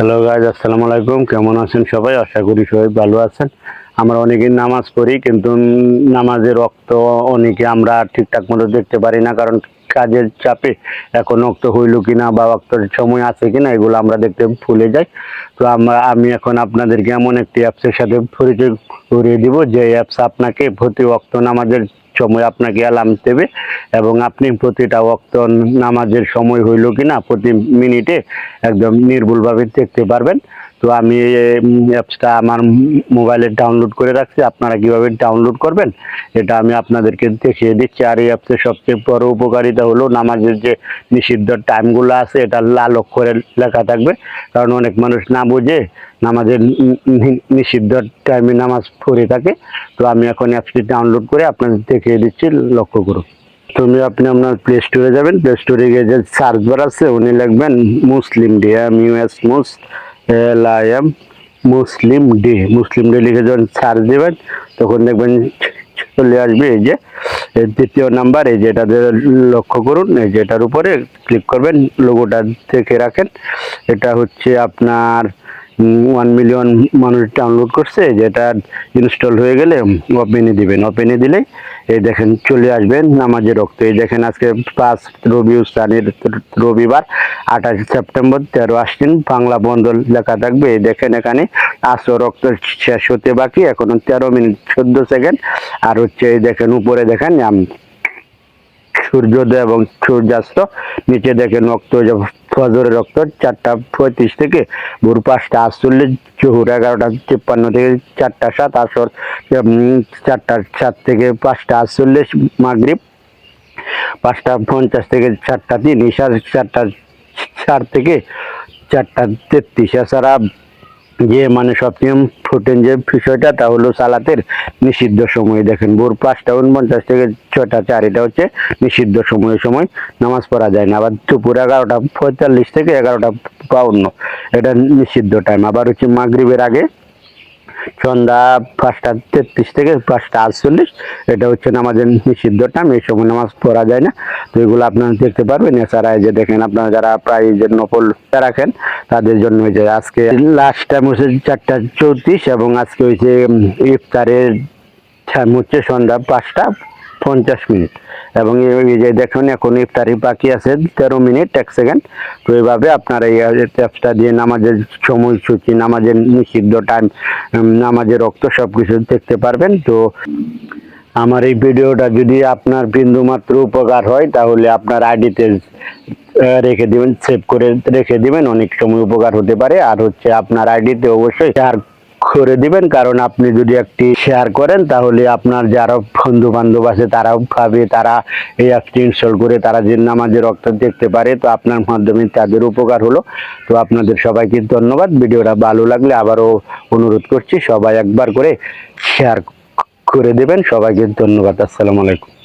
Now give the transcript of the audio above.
Hello guys আসসালামু আলাইকুম। কেমন আছেন সবাই? আশা করি সবাই ভালো আছেন। আমরা অনেকেই নামাজ পড়ি, কিন্তু নামাজের রক্ত অনেকে আমরা ঠিকঠাক মতো দেখতে পারি না, কারণ কাজের চাপে এখন রক্ত হইল কিনা বা রক্তের সময় আছে কিনা, এগুলো আমরা দেখতে ভুলে যাই। তো আমরা, আমি এখন আপনাদেরকে এমন একটি অ্যাপসের সাথে পরিচয় করিয়ে দিব, যে অ্যাপস আপনাকে প্রতি রক্ত নামাজের সময় আপনাকে অ্যালার্ম দেবে এবং আপনি প্রতিটা অক্ত নামাজের সময় হইল কিনা প্রতি মিনিটে একদম নির্ভুলভাবে দেখতে পারবেন। তো আমি এই অ্যাপসটা আমার মোবাইলে ডাউনলোড করে রাখছি। আপনারা কীভাবে ডাউনলোড করবেন, এটা আমি আপনাদেরকে দেখিয়ে দিচ্ছি। আর এই অ্যাপসের সবচেয়ে বড় উপকারিতা হলো নামাজের যে নিষিদ্ধ টাইমগুলো আছে, এটা লাল অক্ষরে লেখা থাকবে। কারণ অনেক মানুষ না বুঝে নামাজের নিষিদ্ধ টাইমে নামাজ পড়ে থাকে। তো আমি এখন অ্যাপসটি ডাউনলোড করে আপনাদের দেখিয়ে দিচ্ছি, লক্ষ্য করুন। তুমি আপনি আপনার প্লে স্টোরে যাবেন। প্লে স্টোরে গিয়ে যে সার্চ বার আছে, উনি লিখবেন Muslim day M U S মুস L I M Muslim day Muslim day লিখে যখন সার্চ দেবেন, তখন দেখবেন চলে আসবে এই যে দ্বিতীয় নাম্বার, এই যেটা লক্ষ্য করুন, এই যেটার উপরে ক্লিক করবেন লোগোটা দেখে রাখেন। এটা হচ্ছে আপনার ওয়ান মিলিয়ন মানুষ ডাউনলোড করছে, যেটা ইনস্টল হয়ে গেলে ওপেনে দিবেন। ওপেনে দিলে এই দেখেন চলে আসবেন নামাজের রক্ত। এই দেখেন আজকে পাঁচ রবি উস্তানের রবিবার, আঠাশ সেপ্টেম্বর, তেরো আশ্বিন, বাংলা বন্ধ লেখা থাকবে। এই দেখেন এখানে আসো রক্ত শেষ হতে বাকি, এখনও তেরো মিনিট চোদ্দ সেকেন্ড। আর হচ্ছে এই দেখেন উপরে দেখেন সূর্যোদয় এবং সূর্যাস্ত, নিচে দেখেন রক্ত ফজরের রক্ত, চারটা পঁয়ত্রিশ থেকে ভোর পাঁচটা আটচল্লিশ জোহর এগারোটা, তিপ্পান্ন থেকে চারটা সাত আসর চারটা সাত থেকে পাঁচটা আটচল্লিশ মাগরীব, পাঁচটা পঞ্চাশ থেকে চারটা তিন ইশার চারটা চার থেকে চারটা তেত্রিশ, এছাড়া যে মানে সবচেয়ে ফুটেন যে বিষয়টা, তা হলো সালাতের নিষিদ্ধ সময়। দেখেন, ভোর পাঁচটা উনপঞ্চাশ থেকে ছটা চার, এটা হচ্ছে নিষিদ্ধ সময় সময় নামাজ পড়া যায় না। আবার দুপুর এগারোটা পঁয়তাল্লিশ থেকে এগারোটা বাউন্ন, এটা নিষিদ্ধ টাইম আবার হচ্ছে মাগরিবের আগে সন্ধ্যা পাঁচটা তেত্রিশ থেকে পাঁচটা আটচল্লিশ, এটা হচ্ছে নামাজের নিষিদ্ধ টাইম এই সময় নামাজ পড়া যায় না। তো এগুলো আপনারা দেখতে পারবেন। এছাড়া যে দেখেন, আপনারা যারা প্রায় যে নকল রাখেন তাদের জন্য যে আজকে লাস্ট টাইম হচ্ছে চারটা চৌত্রিশ এবং আজকে উম, ইফতারের টাইম হচ্ছে সন্ধ্যা পাঁচটা পঞ্চাশ মিনিট। এবং এই যে দেখুন এখন ইফতারি বাকি আছে তেরো মিনিট এক সেকেন্ড তো এইভাবে আপনারা এই অ্যাপসটা দিয়ে নামাজের সময়সূচি নামাজের নিষিদ্ধ টাইম নামাজের রক্ত সব কিছু দেখতে পারবেন। তো আমার এই ভিডিওটা যদি আপনার বিন্দুমাত্র উপকার হয় তাহলে আপনার আইডিতে রেখে দিবেন সেভ করে রেখে দিবেন, অনেক সময় উপকার হতে পারে। আর হচ্ছে আপনার আইডিতে অবশ্যই শেয়ার করে দিবেন, কারণ আপনি যদি একটি শেয়ার করেন, তাহলে আপনার যারা বন্ধু বান্ধব আছে, তারাও পাবে তারা এই অ্যাপটি ইনস্টল করে তারা যে নামাজের রক্ত দেখতে পারে, তো আপনার মাধ্যমে তাদের উপকার হলো। তো আপনাদের সবাইকে ধন্যবাদ। ভিডিওটা ভালো লাগলে আবারও অনুরোধ করছি, সবাই একবার করে শেয়ার করে দেবেন। সবাইকে ধন্যবাদ। আসসালামু আলাইকুম।